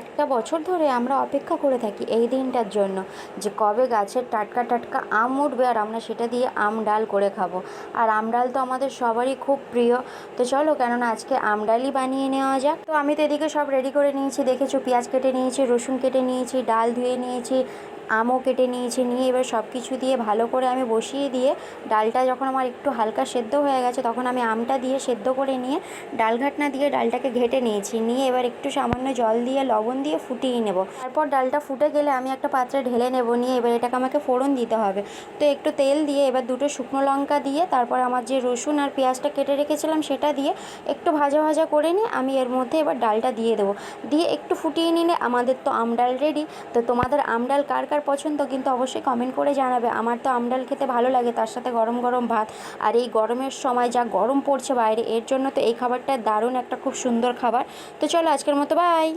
একটা বছর ধরে আমরা অপেক্ষা করে থাকি এই দিনটার জন্য যে কবে গাছের টাটকা টাটকা আম উঠবে আর আমরা সেটা দিয়ে আম ডাল করে খাব। আর আম ডাল তো আমাদের সবারই খুব প্রিয়। তো চলো কেননা আজকে আম ডালই বানিয়ে নেওয়া যাক। তো আমি তো এদিকে সব রেডি করে নিয়েছি, দেখেছ পেঁয়াজ কেটে নিয়েছি, রসুন কেটে নিয়েছি, ডাল ধুয়ে নিয়েছি আমও কেটে নিয়েছি, নিয়ে এবার সব কিছু দিয়ে ভালো করে আমি বসিয়ে দিয়ে ডালটা যখন আমার একটু হালকা সেদ্ধ হয়ে গেছে, তখন আমি আমটা দিয়ে সেদ্ধ করে নিয়ে ডাল ঘাটনা দিয়ে ডালটাকে ঘেটে নিয়েছি। নিয়ে এবার একটু সামান্য জল দিয়ে, লবণ দিয়ে ফুটিয়ে নেব। তারপর ডালটা ফুটে গেলে আমি একটা পাত্রে ঢেলে নেব, নিয়ে এবার এটাকে আমাকে ফোড়ন দিতে হবে। তো একটু তেল দিয়ে এবার দুটো শুকনো লঙ্কা দিয়ে, তারপর আমার যে রসুন আর পেঁয়াজটা কেটে রেখেছিলাম সেটা দিয়ে একটু ভাজা ভাজা করে নিয়ে আমি এর মধ্যে এবার ডালটা দিয়ে দেবো। দিয়ে একটু ফুটিয়ে নিলে আমাদের তো আম ডাল রেডি তো তোমাদের আম ডাল কার কার পছন্দ, কিন্তু অবশ্যই কমেন্ট করে জানাবে। আমার তো আমডাল খেতে ভালো লাগে, তার সাথে গরম গরম ভাত। আর এই গরমের সময় যা গরম পড়ছে বাইরে, এর জন্য তো এই খাবারটা দারুণ একটা খুব সুন্দর খাবার। তো চলো আজকের মতো বাই